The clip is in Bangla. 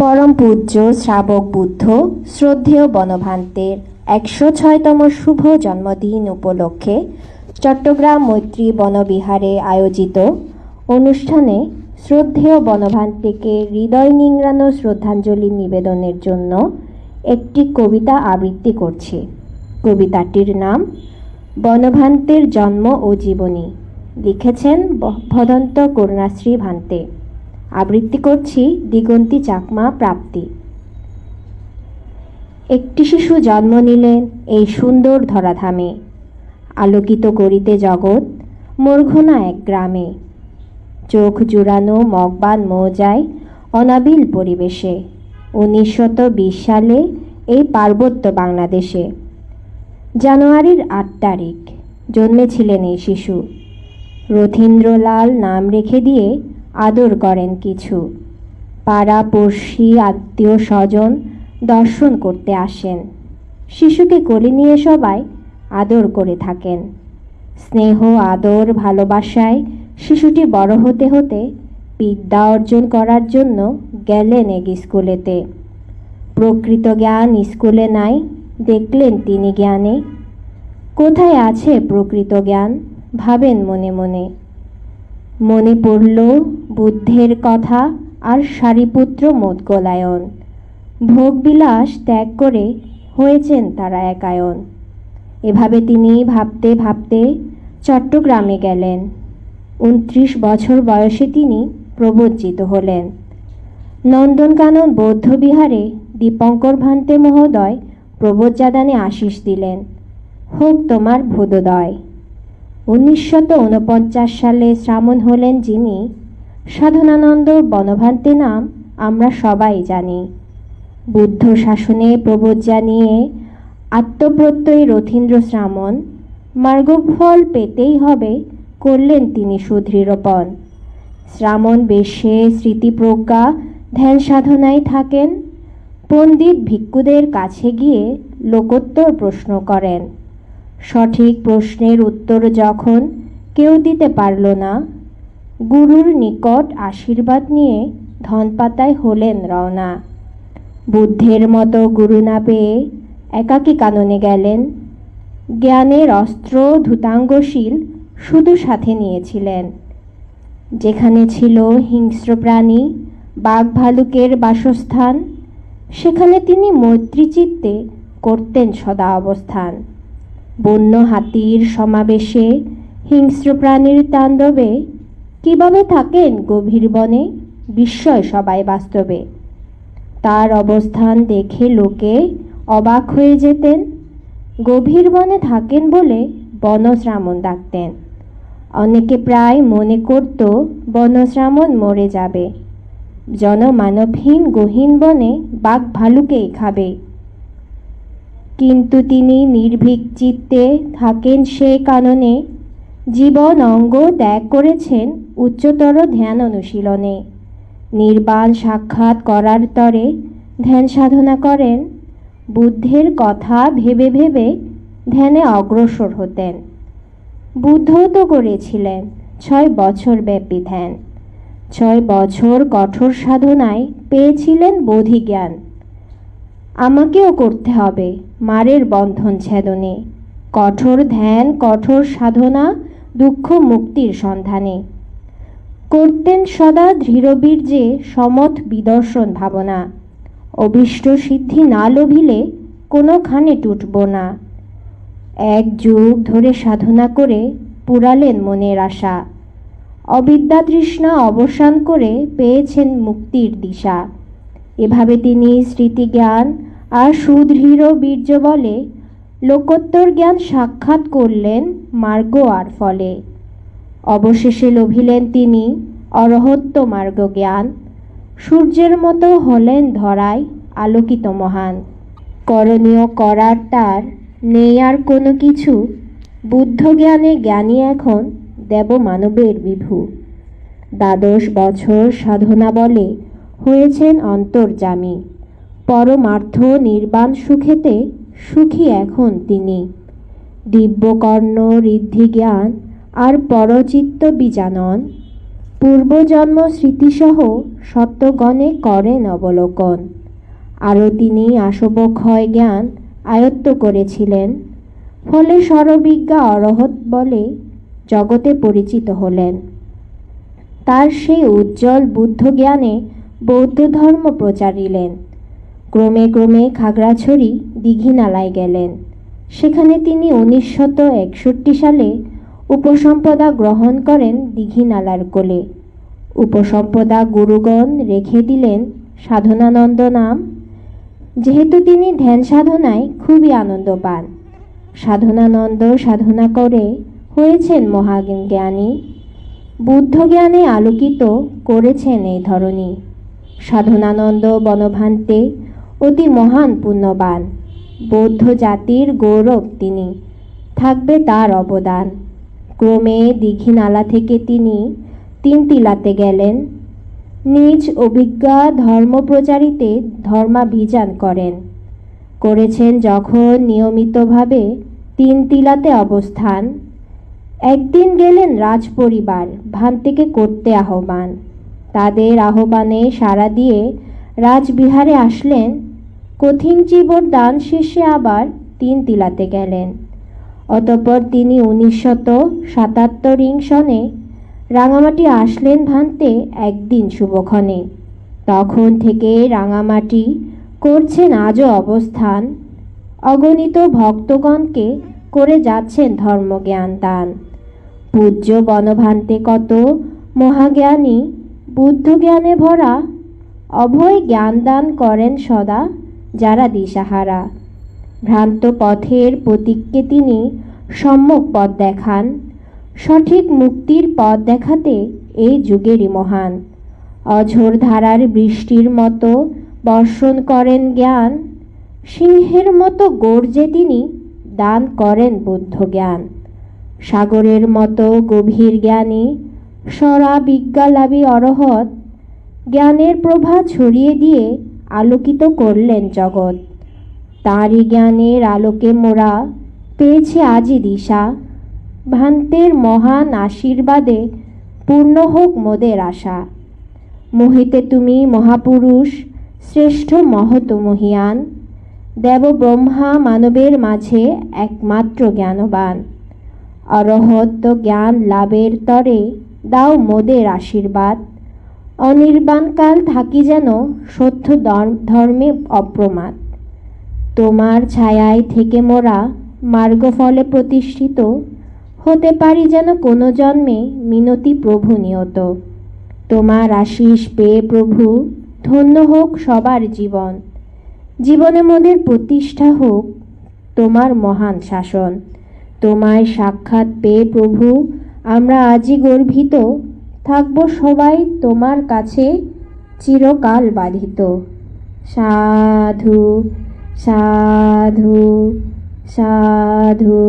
পরম পূজ্য শ্রাবক বুদ্ধ শ্রদ্ধেয় বনভান্তের একশো ছয়তম শুভ জন্মদিন উপলক্ষে চট্টগ্রাম মৈত্রী বনবিহারে আয়োজিত অনুষ্ঠানে শ্রদ্ধেয় বনভান্তেকে হৃদয় নিংড়ানো শ্রদ্ধাঞ্জলি নিবেদনের জন্য একটি কবিতা আবৃত্তি করছি। কবিতাটির নাম, বনভান্তের জন্ম ও জীবনী। লিখেছেন ভদন্ত করুণাশ্রী ভান্তে। আবৃত্তি করছি দিগন্তি চাকমা প্রাপ্তি। একটি শিশু জন্ম নিলেন এই সুন্দর ধরাধামে। আলোকিত করিতে জগৎ, মূর্ঘনা এক গ্রামে। চোখ জুড়ানো মগবান মৌজায় অনাবিল পরিবেশে। উনিশশত বিশ সালে এই পার্বত্য বাংলাদেশে। জানুয়ারির আট তারিখ, জন্মেছিলেন এই শিশু। রথীন্দ্রলাল নাম রেখে দিয়ে আদর করেন কিছু। পাড়া পড়শি আত্মীয় স্বজন দর্শন করতে আসেন। শিশুকে কোলে নিয়ে সবাই আদর করে থাকেন। স্নেহ, আদর, ভালোবাসায় শিশুটি বড় হতে হতে বিদ্যা অর্জন করার জন্য গেলেন এক স্কুলেতে। প্রকৃত জ্ঞান স্কুলে নাই, দেখলেন তিনি জ্ঞানে। কোথায় আছে প্রকৃত জ্ঞান? ভাবেন মনে মনে। মনে পড়ল বুদ্ধের কথা আর সারিপুত্র মোদগলায়ন। ভোগবিলাস ত্যাগ করে হয়েছেন তারা একায়ন। এভাবে তিনি ভাবতে ভাবতে চট্টগ্রামে গেলেন। উনত্রিশ বছর বয়সে তিনি প্রবজ্জিত হলেন। নন্দনকানন বৌদ্ধবিহারে দীপঙ্কর ভান্তে মহোদয় প্রবোজ্জাদানে আশিস দিলেন। হোক তোমার ভোদোদয় উনিশশত সালে শ্রাবণ হলেন যিনি সাধনানন্দ বনভান্তে নাম, আমরা সবাই জানি। বুদ্ধ শাসনে প্রবোজ্জা নিয়ে আত্মপ্রত্যয়ী রথীন্দ্র শ্রামণ মার্গফল পেতেই হবে করলেন তিনি সুদৃঢ়পণ শ্রামণ বেশে স্মৃতিপ্রজ্ঞা ধ্যান সাধনায় থাকেন। পণ্ডিত ভিক্ষুদের কাছে গিয়ে লোকোত্তর প্রশ্ন করেন। সঠিক প্রশ্নের উত্তর যখন কেউ দিতে পারল না, গুরুর নিকট আশীর্বাদ নিয়ে ধনপাতায় হলেন রওনা। বুদ্ধের মতো গুরু না পেয়ে একাকী কাননে গেলেন। জ্ঞানের অস্ত্র ধূতাঙ্গশীল শুধু সাথে নিয়েছিলেন। যেখানে ছিল হিংস্র প্রাণী, বাঘ ভালুকের বাসস্থান, সেখানে তিনি মৈত্রীচিত্তে করতেন সদা অবস্থান। বন্য হাতির সমাবেশে হিংস্র প্রাণীর তাণ্ডবে কীভাবে থাকেন গভীর বনে? বিস্ময় সবাই বাস্তবে। তার অবস্থান দেখে লোকে অবাক হয়ে যেতেন। গভীর বনে থাকেন বলে বনশ্রামণ ডাকতেন। অনেকে প্রায় মনে করত বনশ্রামণ মরে যাবে। জনমানবহীন গহীন বনে বাঘ ভালুকেই খাবে। কিন্তু তিনি নির্ভীক চিত্তে থাকেন সে কারণে জীবন অঙ্গ ত্যাগ করেছেন উচ্চতর ধ্যান অনুশীলনে। নির্বাণ সাক্ষাৎ করার তরে ধ্যান সাধনা করেন। বুদ্ধের কথা ভেবে ভেবে ধ্যানে অগ্রসর হতেন। বুদ্ধও তো করেছিলেন, ছয় বছর ব্যাপী ধ্যান। ছয় বছর কঠোর সাধনায় পেয়েছিলেন বোধি জ্ঞান আমাকেও করতে হবে মারের বন্ধন ছেদনে। কঠোর ধ্যান, কঠোর সাধনা, দুঃখ মুক্তির সন্ধানে। করতেন সদা দৃঢ়বীর্যে সমত বিদর্শন ভাবনা। অভীষ্ট সিদ্ধি না লোভিলে কোনোখানে টুটব না। এক যুগ ধরে সাধনা করে পুরালেন মনের আশা। অবিদ্যা তৃষ্ণা অবসান করে পেয়েছেন মুক্তির দিশা। এভাবে তিনি স্মৃতিজ্ঞান আর সুদৃঢ় বীর্য বলে লোকোত্তর জ্ঞান সাক্ষাৎ করলেন মার্গ আর ফলে। অবশেষে লভিলেন তিনি অরহত্য মার্গ জ্ঞান। সূর্যের মতো হলেন ধরায় আলোকিত মহান। করণীয় করার তার নেই আর কোনো কিছু। বুদ্ধ জ্ঞানে জ্ঞানী এখন দেব মানবের বিভু। দ্বাদশ বছর সাধনা বলে হয়েছেন অন্তর্জামী পরমার্থ নির্বাণ সুখেতে সুখী এখন তিনি। দিব্যকর্ণ ঋদ্ধি জ্ঞান আর পরচিত্ত বিজানন পূর্বজন্ম স্মৃতিসহ সত্যগণে করেন অবলোকন। আরও তিনি আসবক্ষয় জ্ঞান আয়ত্ত করেছিলেন। ফলে সরবিজ্ঞা অরহত বলে জগতে পরিচিত হলেন। তার সেই উজ্জ্বল বুদ্ধ জ্ঞানে বৌদ্ধ ধর্ম প্রচারিলেন। ক্রমে ক্রমে খাগড়াছড়ি দীঘিনালায় গেলেন। সেখানে তিনি উনিশশত একষট্টি সালে উপসম্পদা গ্রহণ করেন দীঘিনালার কোলে। উপসম্পদা গুরুগণ রেখে দিলেন সাধনানন্দ নাম। যেহেতু তিনি ধ্যান সাধনায় খুবই আনন্দ পান সাধনানন্দ সাধনা করে হয়েছেন মহাজ্ঞানী বুদ্ধ জ্ঞানে আলোকিত করেছেন এই ধরনী সাধনানন্দ বনভান্তে অতি মহান পুণ্যবান। বৌদ্ধ জাতির গৌরব তিনি, থাকবে তার অবদান। ক্রমে দীঘিনালা থেকে তিনি তিনতিলাতে গেলেন। নিজ অভিজ্ঞা ধর্মপ্রচারিতে ধর্মাভিযান করেন। করেছেন যখন নিয়মিতভাবে তিনতিলাতে অবস্থান। একদিন গেলেন রাজপরিবার ভান্তিকে করতে আহ্বান। তাদের আহ্বানে সাড়া দিয়ে রাজবিহারে আসলেন কঠিন চিবর দান শেষে আবার তিন তিলাতে গেলেন। অতঃপর তিনি উনিশশত সাতাত্তর ইং সনে রাঙামাটি আসলেন ভান্তে একদিন শুভক্ষণে। তখন থেকে রাঙামাটি করছেন আজও অবস্থান। অগণিত ভক্তগণকে করে যাচ্ছেন ধর্মজ্ঞান দান। পূজ্য বনভান্তে কত মহাজ্ঞানী বুদ্ধ জ্ঞানে ভরা অভয় জ্ঞান দান করেন সদা। যারা দিশাহারা। ভ্রান্ত পথের প্রতীককে তিনি সম্যক পথ দেখান। সঠিক মুক্তির পথ দেখাতে এই যুগেরই মহান। অঝোর ধারার বৃষ্টির মতো বর্ষণ করেন জ্ঞান। সিংহের মতো গর্জে তিনি দান করেন বুদ্ধ জ্ঞান সাগরের মতো গভীর জ্ঞানী সরা বিজ্ঞালাভী অরহৎ। জ্ঞানের প্রভা ছড়িয়ে দিয়ে আলোকিত করলেন জগৎ। তাঁরই জ্ঞানের আলোকে মোরা পেয়েছে আজই দিশা। ভান্তের মহান আশীর্বাদে পূর্ণ হোক মোদের আশা। মোহিতে তুমি মহাপুরুষ, শ্রেষ্ঠ মহত মহিয়ান। দেব ব্রহ্মা মানবের মাঝে একমাত্র জ্ঞানবান। অরহত্ব জ্ঞান লাভের তরে দাও মোদের আশীর্বাদ। অনির্বাণকাল থাকি যেন সত্য ধর্ম- অপ্রমাদ। তোমার ছায়ায় থেকে মোরা মার্গফলে প্রতিষ্ঠিত। হতে পারি যেন কোনো জন্মে মিনতি প্রভু নিয়ত। তোমার আশিস পেয়ে প্রভু, ধন্য হোক সবার জীবন। জীবনে মোদের প্রতিষ্ঠা হোক তোমার মহান শাসন। তোমায় সাক্ষাৎ পেয়ে প্রভু, আমরা আজই গর্বিত। থাকব সবাই তোমার কাছে চিরকাল বাধিত। সাধু সাধু সাধু।